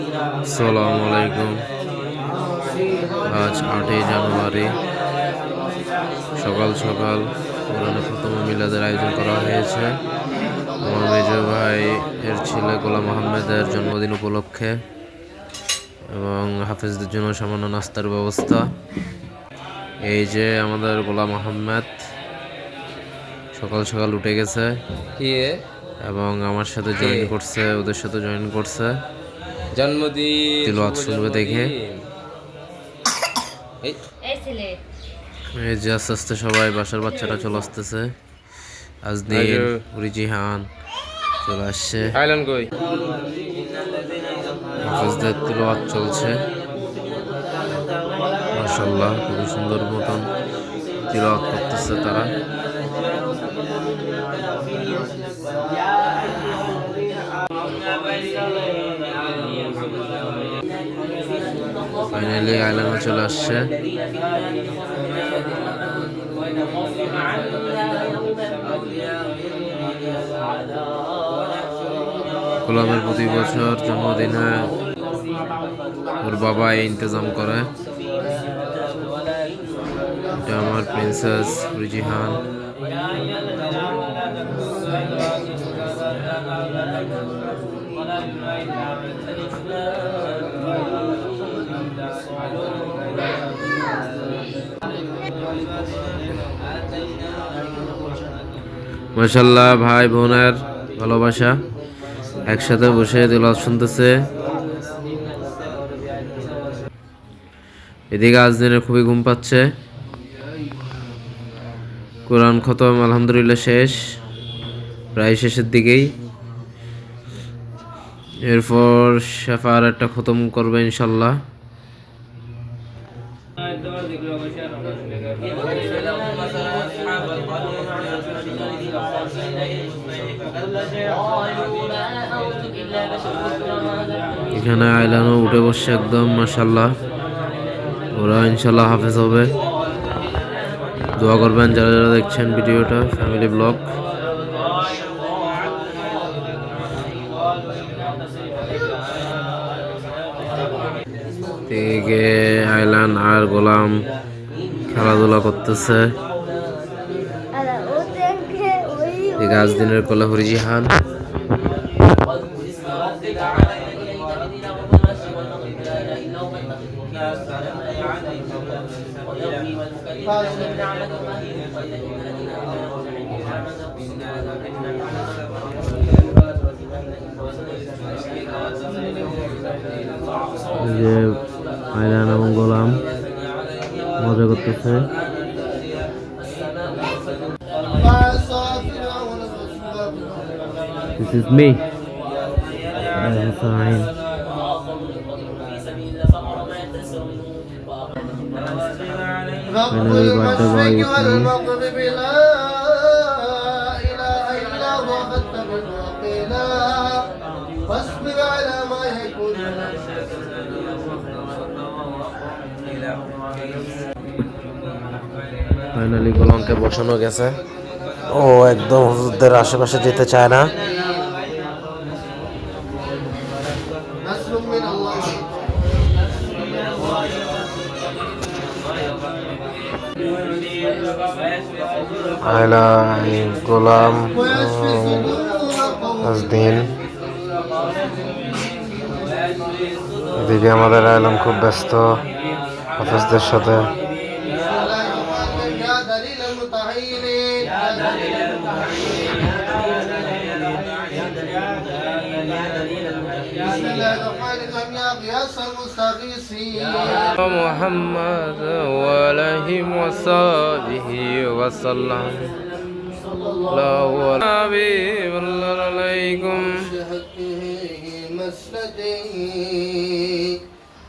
আসসালামু আলাইকুম আজ আটই জানুয়ারি। সকাল সকাল কোরআনে প্রথম মিলাদের আয়োজন করা হয়েছে। আমার মেজ ভাই এর ছেলে গোলাম আহমেদের জন্মদিন উপলক্ষে এবং হাফেজদের জন্য সামান্য নাস্তার ব্যবস্থা। এই যে আমাদের গোলাম আহমেদ সকাল সকাল উঠে গেছে এবং আমার সাথে জয়েন করছে ওদের সাথে জয়েন করছে। জন্মদিন তিলওয়াত দেখে। এই। এই ছেলে। এই যে আস্তে আস্তে সবাই বাসার বাচ্চাটা চলে আসতেছে। আজদিন। রিজিহান চলে আসছে। আইলান কই? হাফেজদের তিলওয়াত চলছে। মাশাল্লাহ খুবই সুন্দর মতন তিলওয়াত করতেছে তারা। ফাইনালি আইল্যান্ডে চলে আসছে। গোলামের প্রতি বছর জন্মদিনে ওর বাবা ইন্তজাম করে। এটা আমার প্রিন্সেস রিজিহান। মাসাল্লাহ ভাই বোনের ভালোবাসা একসাথে বসে দিলাত শুনতেছে। এদিকে আজ দিনে খুবই ঘুম পাচ্ছে। কোরআন খতম, আলহামদুলিল্লাহ, শেষ। প্রায় শেষের দিকেই। এরপর শেফার একটা খতম করবে ইনশাল্লাহ এখানে আইলানো উঠে বসছে একদম মাসাল্লাহ ওরা ইনশাল্লাহ হাফেজ হবে। দোয়া করবেন যারা যারা দেখছেন ভিডিওটা ফ্যামিলি ব্লগ থেকে আইলান আর গোলাম খেলাধুলা করতেছে। গাছ দিনের কলা হরিজিহান যে আয়রান এবং গোলাম মজা করতেছে This is me. Fine. Finally got the boy with me. Finally গোলমকে বসানো গেছে। ও, একদম হুজুরদের আশেপাশে যেতে চায় না। গোলাম আজদিন। এদিকে আমাদের আয়লাম খুব ব্যস্ত হাফেজদের সাথে। محمد وعليه وصحبه وسلم الله حبيب الله عليكم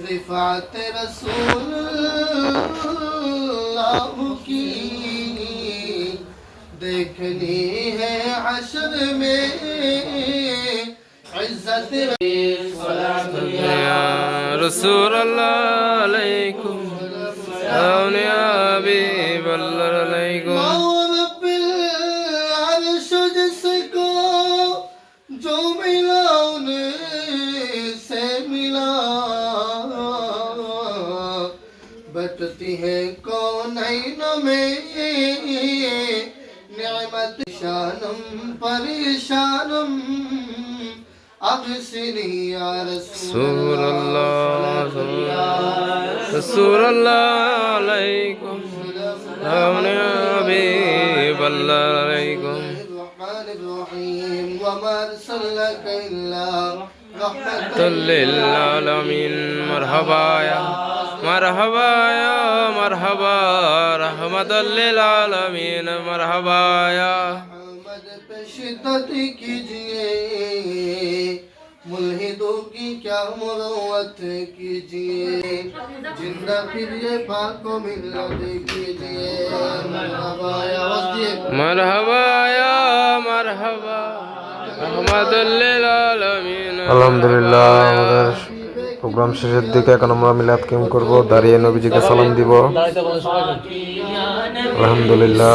رفعت رسول اللہ کی دیکھنی ہے عشر میں يا رسول الله عليكم سلام يا حبيب الله عليكم जो मिला उन्हें से मिला बटती है कौन में नियमत शानम परेशानम أغسلي يا رسول الله. رسول الله عليكم. سلام يا حبيب الله عليكم. الرحمن الرحيم. وما أرسلك إلا رحمة للعالمين. مرحبا يا مرحبا يا مرحبا. رحمة للعالمين. مرحبا يا. शिद्दत कीजिए मुल्हिदों की क्या मुरवत कीजिए जिंदा फिर ये पाक को मिलत कीजिए मरहबा या मरहबा আলহামদুলিল্লাহ প্রোগ্রাম শেষের দিকে এখন আমরা মিলাদ কিম করব। দাঁড়িয়ে নবীজিকে সালাম দিব। আলহামদুলিল্লাহ।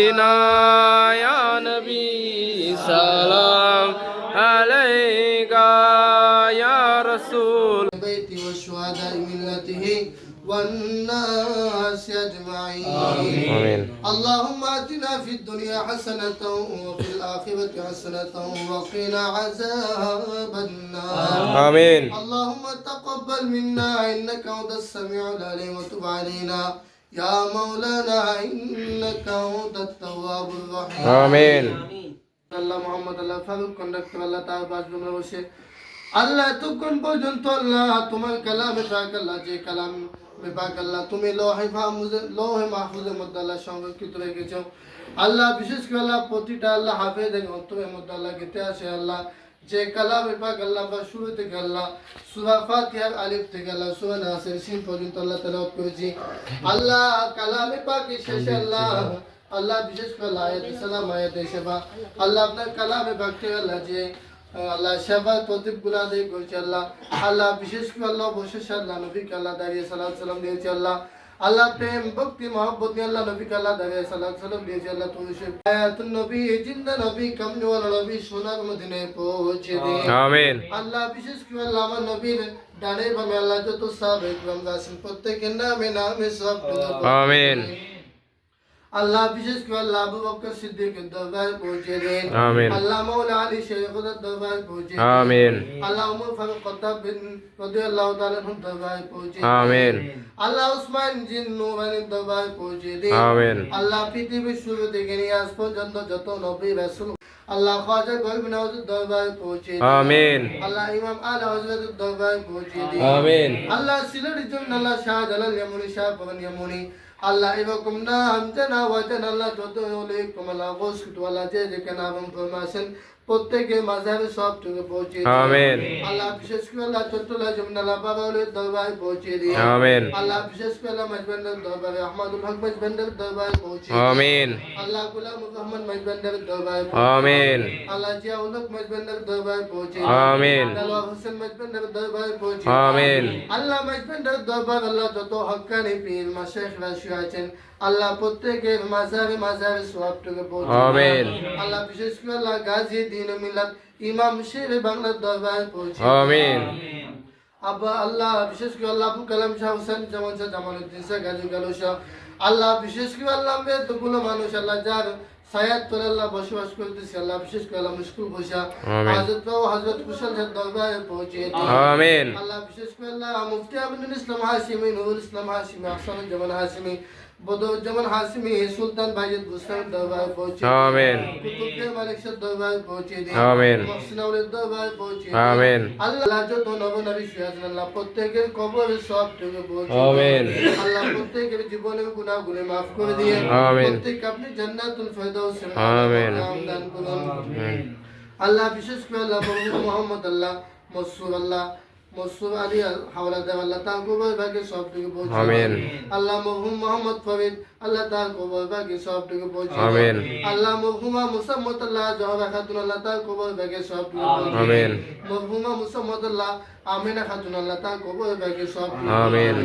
ইনায়া নবী সালাম আলাইকা ইয়া রাসূল বাইতি ওয়া শুহাদা মিল্লাতিহি ওয়ান নাস আজমাইন আমিন আল্লাহুম্মা آتنا في الدنيا حسنة وفي الآخرة حسنة وقنا عذاب النار آمين اللهم تقبل منا إنك أنت السميع العليم وتب علينا يا مولانا إنك أنت التواب الرحيم آمين আল্লাহ মোহাম্মদ আল্লাহ ফারুক কন্ডাক্টর আল্লাহ তার বাসরুমে বসে আল্লাহ এতক্ষণ পর্যন্ত আল্লাহ তোমার কালামে পাক আল্লাহ যে কালাম পাক আল্লাহ তুমি লোহে মাহফুজে লোহে মাহফুজের মধ্যে আল্লাহ সংরক্ষিত রেখেছ আল্লাহ, বিশেষ করে আল্লাহ, প্রতিটা আল্লাহ হাফেজ অন্তরের মধ্যে আল্লাহ গেতে আসে আল্লাহ। যে কালাম পাক আল্লাহ বা শুরু থেকে আল্লাহ, সুরা ফাতিহার আলিফ থেকে আল্লাহ, সুরা নাসির সিন পর্যন্ত আল্লাহ তেলাওয়াত করেছি। আল্লাহ, কালামে পাকে শেষে আল্লাহ আল্লাহ বিশেষ করে আল্লাহ আয়াত সালাম, আয়াত সেবা। আল্লাহ আপনার কালামে ভক্তি আল্লাহ যে, আল্লাহ সেবা ততিবগুলা দিয়ে করছে আল্লাহ। আল্লাহ বিশেষ করে আল্লাহ বসে আল্লাহ নবীকে আল্লাহ দাঁড়িয়ে সালাম সালাম দিয়েছে আল্লাহ। আল্লাহ প্রেম ভক্তি মহব্বত নিয়ে আল্লাহ নবীকে আল্লাহ দাবি সালাম সালাম দিয়েছি আল্লাহ তুমি সে হায়াতুন নবী জিন্দা নবী কামনিওয়ালা নবী সোনার মদিনে পৌঁছে দিন। আমিন। আল্লাহ বিশেষ করে আল্লাহ আমার নবীর ডানে বামে আল্লাহ যত সাহেব ইকরাম প্রত্যেকের নামে নামে সব আমিন। আল্লাহ বিশেষ করে আল্লাহ আবু বকর সিদ্দিকের দরবার পৌঁছে দিন। আমিন। আল্লাহ মাওলানা আলী শেখুদের দরবার পৌঁছে দিন। আমিন। আল্লাহ উমর ফারুক কদ্দাব বিন রাদিয়াল্লাহু তাআলা দরবার পৌঁছে দিন। আমিন। আল্লাহ উসমান জিন নুমানির দরবার পৌঁছে দিন। আমিন। আল্লাহ পৃথিবীর শুরু থেকে নিয়ে আজ পর্যন্ত যত নবী রাসূল আল্লাহ খাজা গরিব নওয়াজের দরবারে পৌঁছে দিন। আমিন। আল্লাহ ইমাম আলা হযরতের দরবারে পৌঁছে দিন। আমিন। আল্লাহ সিলেটের জন্য আল্লাহ শাহ জালাল ইয়ামুনি শাহ পবন ইয়ামুনি আল্লাহ এরকম না জানা, ওয়াজান আল্লাহ যত আলাইকুম আল্লাহ গোসকুট আল্লাহ যে যেখানে নাম ফরমাছেন প্রত্যেকে মাঝাবে সব তুমি পৌঁছে আমিন আল্লাহ বিশেষ করে আল্লাহ চতুল্লাহ জমিনাল্লাহ বাবাউলের দরবারে পৌঁছে দিয়ে আমিন আল্লাহ বিশেষ করে আল্লাহ মজবেন্দের দরবারে আহমদুল হক মজবেন্দের দরবারে পৌঁছে আমিন আল্লাহ গুলাম মোহাম্মদ মজবেন্দের দরবারে আমিন আল্লাহ জিয়াউল হক মজবেন্দের দরবারে পৌঁছে আমিন আল্লাহ হোসেন মজবেন্দের দরবারে পৌঁছে আমিন আল্লাহ মজবেন্দের দরবার আল্লাহ যত হক্কানি পীর মাশেখ রাশি আছেন আল্লাহ প্রত্যেকের মাঝারে মাঝারে সবটুকু আমিন। আল্লাহ বিশেষ করে আল্লাহ গাজী দিন মিলাদ ইমাম শের বাংলা দরবার পৌঁছে আমিন। আব্বা আল্লাহ বিশেষ করে আল্লাহ আবু কালাম শাহ হোসেন জামান শাহ জামালউদ্দিন শাহ গাজী গালু শাহ। আল্লাহ বিশেষ করে আল্লাহ বেতগুলো মানুষ আল্লাহ যার সায়াদ তোর আল্লাহ বসবাস করতেছি আল্লাহ বিশেষ করে আল্লাহ মুশকুল বসা হাজরত বাবু হযরত কুশল শাহ দরবারে পৌঁছে আমিন। আল্লাহ বিশেষ করে আল্লাহ মুফতি আমিনুল ইসলাম হাশিমি নুরুল ইসলাম হাশিমি আহসানুজ্জামান হাশিমি বদরুজ্জামান হাসমি সুলতান বাইজিদ বুস্তান দরবার পৌঁছে আমিন। কুতুবকে মালিক শাহ দরবার পৌঁছে দিন আমিন। মহসিনাউলের দরবার পৌঁছে আমিন। আল্লাহ যত আছেন। আল্লাহ প্রত্যেকের কবরে সব থেকে পৌঁছে আমিন। আল্লাহ প্রত্যেকের জীবনের গুনাহগুলি মাফ করে দিয়ে আমিন। প্রত্যেক আপনি জান্নাতুল ফেরদাউসে আমিন। দান করুন। আল্লাহ বিশেষ করে আল্লাহ মোহাম্মদ আল্লাহ মসুর আল্লাহ মসুর আলী আল্লাহ তার কবর ভাগে সব থেকে পৌঁছে আমিন। আল্লাহ মোহাম্মদ ফরিদ আল্লাহ তার কবর ভাগে সব থেকে পৌঁছে। আমিন। আল্লাহ মরহুমা মুসাম্মদ আল্লাহ জহরা খাতুন আল্লাহ তার কবর ভাগে সব থেকে পৌঁছে। আমিন মরহুমা মুসাম্মদ আল্লাহ আমিনা খাতুন আল্লাহ তার কবর ভাগে সব থেকে আমিন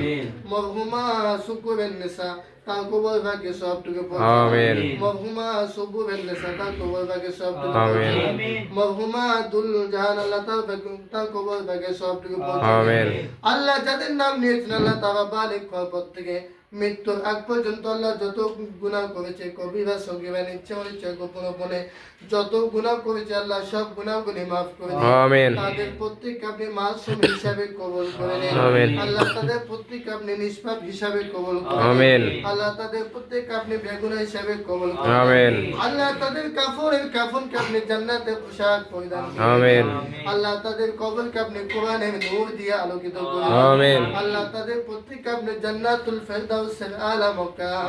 মরহুমা সুকুরেন নেসা তার কবর ভাগে সবটুকু আমিন। মরহুমা সুবুরেন নেসা তার কবর ভাগে সবটুকু আমিন। মরহুমা দুল জাহান আল্লাহ তার তার কবর ভাগে সবটুকু আমিন আল্লাহ যাদের নাম নিয়েছেন আল্লাহ তারা বালিক পর থেকে মৃত্যুর আগ পর্যন্ত আল্লাহ যত গুনাহ করেছে কবিরা সগিরা ইচ্ছা অনিচ্ছা গোপন গোপনে যত গুনাহ করেছে আল্লাহ সব গুনাহগুলি মাফ করে দিন। তাদের প্রত্যেক আপনি মাসুম হিসাবে কবল করে নিন। আল্লাহ তাদের প্রত্যেক আপনি নিষ্পাপ হিসাবে কবল করে আল্লাহ তাদের প্রত্যেক আপনি বেগুনা হিসাবে কবল করে আল্লাহ তাদের কাফনের কাফনকে আপনি জান্নাতে পোশাক পরিধান আল্লাহ তাদের কবরকে আপনি কোরআনের নূর দিয়ে আলোকিত করে আল্লাহ তাদের প্রত্যেক আপনি জান্নাতুল ফেরদাউসের আলা মকাম।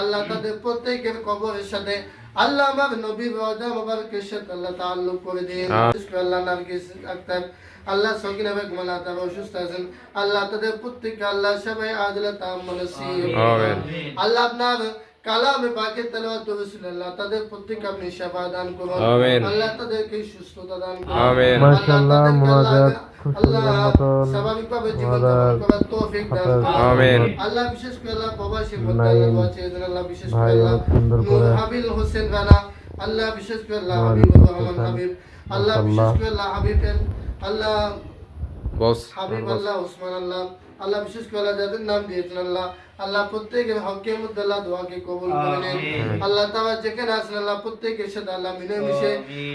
আল্লাহ তাদের প্রত্যেকের কবরের সাথে আল্লাহ আমার নবী রওজা মুবারকের সাথে আল্লাহ তাআল্লুক করে দিন। আল্লাহ নারগিস আক্তার আল্লাহ সকিনা বেগম আল্লাহ তাআলা অসুস্থ আছেন। আল্লাহ তাদের প্রত্যেককে আল্লাহ সবাই আদলে তাম নসিব আল্লাহ আপনার কালামে পাকে তেলাওয়াত রসুল আল্লাহ তাদের প্রত্যেককে আপনি সেবা দান করুন। আল্লাহ তাদেরকে সুস্থতা দান করুন। আমিন। মাশাআল্লাহ, আল্লাহ তাদেরকে মুনাজাত আল্লাহ সুন্দর মতন স্বাভাবিকভাবে জীবন আমাদের যাপন করার তৌফিক দান করুন। আমিন। আল্লাহ বিশেষ করে আল্লাহ দেন আল্লাহ বিশেষ করে আল্লাহ সুন্দর করে হাবিল হোসেন রানা আল্লাহ বিশেষ করে আল্লাহ রহমান হাবিব আল্লাহ বিশেষ করে আল্লাহ হাবিবের আল্লাহ বস হাবিব আল্লাহ উসমান আল্লাহ আল্লাহ বিশেষ করে আল্লাহ যাদের নাম দিয়েছেন আল্লাহ আল্লাহ প্রত্যেকের হকের মধ্যে আল্লাহ দোয়াকে কবুল করে নেন আল্লাহ তাআলা যেখানে আছেন আল্লাহ প্রত্যেকের সাথে আল্লাহ মিলে মিশে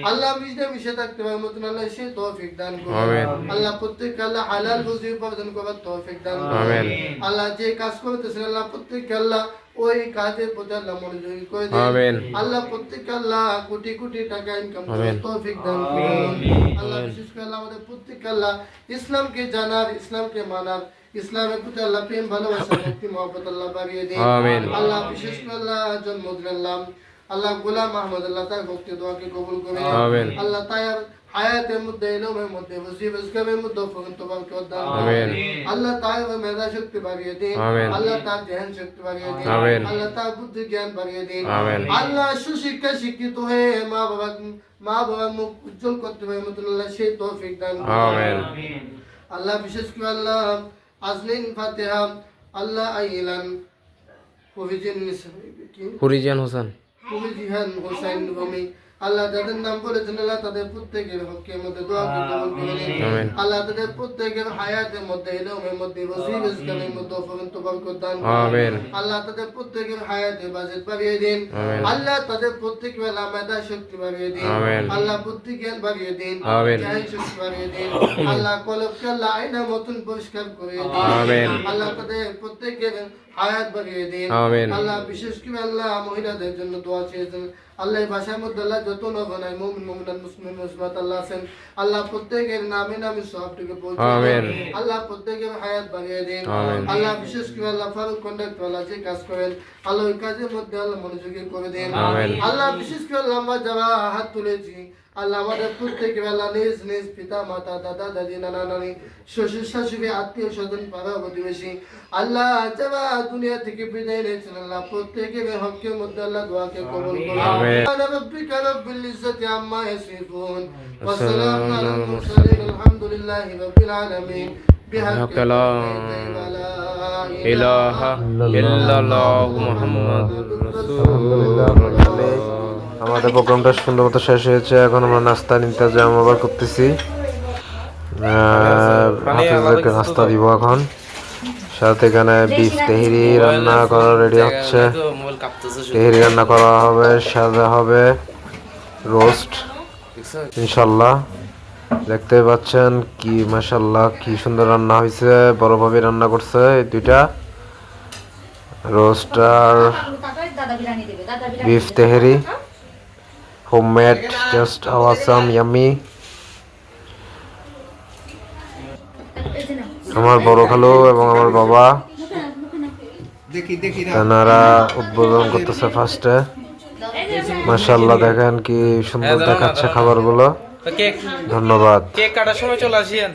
আল্লাহ মিশে মিশে থাকতে পারে মতন আল্লাহ সে তৌফিক দান করুন আমিন। আল্লাহ প্রত্যেককে আল্লাহ হালাল রুজি উপার্জন করার তৌফিক দান করুন আমিন। আল্লাহ যে কাজ করতেছেন আল্লাহ প্রত্যেককে আল্লাহ ওই কাজের প্রতি আল্লাহ মনোযোগী করে দিন আমিন। আল্লাহ প্রত্যেককে আল্লাহ কোটি কোটি টাকা ইনকাম। করার তৌফিক দান করুন আল্লাহ বিশেষ করে আল্লাহ আমাদের প্রত্যেককে আল্লাহ ইসলামকে জানার ইসলামকে মানার ইসলামের প্রতি আল্লাহ প্রেম ভালোবাসা ভক্তি মহব্বত আল্লাহ বাড়িয়ে দিন। আল্লাহ বিশেষ করে আল্লাহ জন্মদিন আল্লাহ গোলাম আহমদ আল্লাহ তার ভক্তি দোয়াকে কবুল করে। আল্লাহ তায়ার হায়াতের মধ্যে এলমের মধ্যে বসিব ইসলামের মধ্যে ফরন্ত বালকে দান আমিন। আল্লাহ তার মেধা শক্তি বাড়িয়ে দিন। আল্লাহ তার জ্ঞান শক্তি বাড়িয়ে দিন আমিন। আল্লাহ তার বুদ্ধি জ্ঞান বাড়িয়ে দিন আমিন। আল্লাহ সুশিক্ষা শিক্ষিত হয়ে মা বাবা মা বাবার মুখ উজ্জ্বল করতে পারে মতন আল্লাহ সেই তৌফিক দান আমিন আল্লাহ বিশেষ করে আল্লাহ আজলিন ফাতিহা আল্লাহ আইলান হবিজিন কি? ফরিজান হোসেন। হবিজিহান হোসেন রমি। আল্লাহ যাদের নাম বলেছেন আল্লাহ তাদের প্রত্যেকের হকের মধ্যে দোয়া কবুল করে নিন আমিন। আল্লাহ তাদের প্রত্যেকের হায়াতের মধ্যে ইলমের মধ্যে ওসিব ইসলামের মধ্যে ফরন্ত বরকত দান করুন। আমিন আল্লাহ তাদের প্রত্যেকের হায়াতে বাজেট বাড়িয়ে দিন আমিন। আল্লাহ তাদের প্রত্যেক বেলা মেধা শক্তি বাড়িয়ে দিন আমিন। আল্লাহ বুদ্ধি জ্ঞান বাড়িয়ে দিন আমিন। জ্ঞান শক্তি বাড়িয়ে দিন আল্লাহ কলবকে আল্লাহ মতন পরিষ্কার করে দিন আমিন। আল্লাহ তাদের প্রত্যেকের হায়াত বাড়িয়ে দিন। আল্লাহ বিশেষ করে আল্লাহ মহিলাদের জন্য দোয়া চেয়েছেন। আল্লাহ ভাষার মধ্যে আল্লাহ যত নগনায় মুমিন মুমিনাত মুসলিম মুসলিমাত আল্লাহ আছেন। আল্লাহ প্রত্যেকের নামে নামে সবটিকে পৌঁছে আল্লাহ প্রত্যেকের হায়াত বাড়িয়ে দিন। আল্লাহ বিশেষ করে আল্লাহ ফারুক কন্ডাক্টর আল্লাহ যে কাজ করেন আল্লাহ ওই কাজের মধ্যে আল্লাহ মনোযোগী করে দিন। আল্লাহ বিশেষ করে আমরা যারা হাত তুলেছি আল্লাহ আমাদের প্রত্যেকের আল্লাহ নিজ নিজ পিতা মাতা দাদা দাদি নানা নানি শ্বশুর শাশুড়ি আত্মীয় স্বজন পাড়া প্রতিবেশী আল্লাহ যারা দুনিয়া থেকে বিদায় নিয়েছেন আল্লাহ প্রত্যেকের হকের মধ্যে আল্লাহ দোয়াকে কবুল করুন আমিন। سبحان ربك رب العزة عما يصفون وسلام على المرسلين الحمد لله رب العالمين بحق لا لا ইলাহা ইল্লাল্লাহু মুহাম্মাদুর আলহামদুলিল্লাহ রাসূলুল্লাহ আমাদের প্রোগ্রামটা সুন্দর মতো শেষ হয়েছে। এখন আমরা নাস্তা নিতে ইন্তজাম আবার করতেছি। আহ, হাফিজদেরকে নাস্তা দিব এখন। সাথে এখানে বিফ তেহেরি রান্না করা রেডি হচ্ছে। তেহেরি রান্না করা হবে সাথে হবে রোস্ট ইনশাল্লাহ। দেখতে পাচ্ছেন কি মাশাল্লাহ কি সুন্দর রান্না হয়েছে। বড় ভাবে রান্না করছে এই দুইটা। রোস্টার বিফ তেহেরি। হোমমেড জাস্ট আওয়াসাম ইয়ামি আমার বড় খালু এবং আমার বাবা। তেনারা উদ্বোধন করতেছে ফার্স্টে মাশাল্লাহ দেখেন কি সুন্দর দেখাচ্ছে খাবারগুলো। ধন্যবাদ। কেক কাটার সময় চলে আসিয়েন